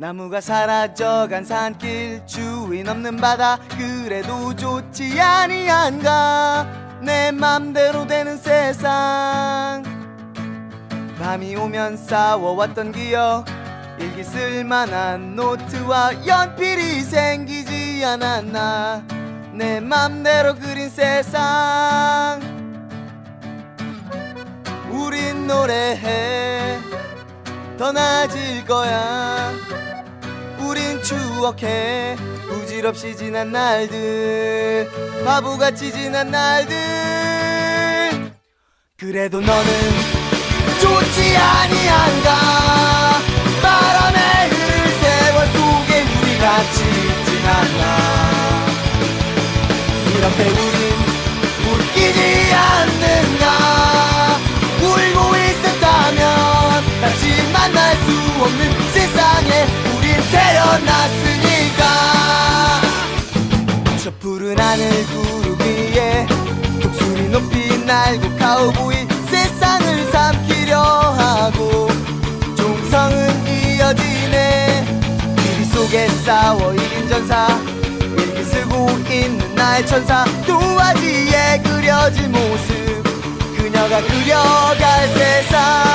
나무가 사라져간 산길 주인 없는 바다 그래도 좋지 아니한가? 내 맘대로 되는 세상. 밤이 오면 싸워왔던 기억 일기 쓸만한 노트와 연필이 생기지 않았나? 내 맘대로 그린 세상. 우린 노래해. 더 나아질 거야 우린 추억해. 부질없이 지난 날들 바보같이 지난 날들. 그래도 너는 좋지 아니한가? 바람에 흐를 세월 속에 우리 같이 지났나? 이렇게 우린 하늘 구름 위에 독수리 높이 날고 카우보이 세상을 삼키려 하고 종성은 이어지네. 길이 속에 싸워 이긴 전사 일기 쓰고 있는 나의 천사. 도화지에 그려진 모습 그녀가 그려갈 세상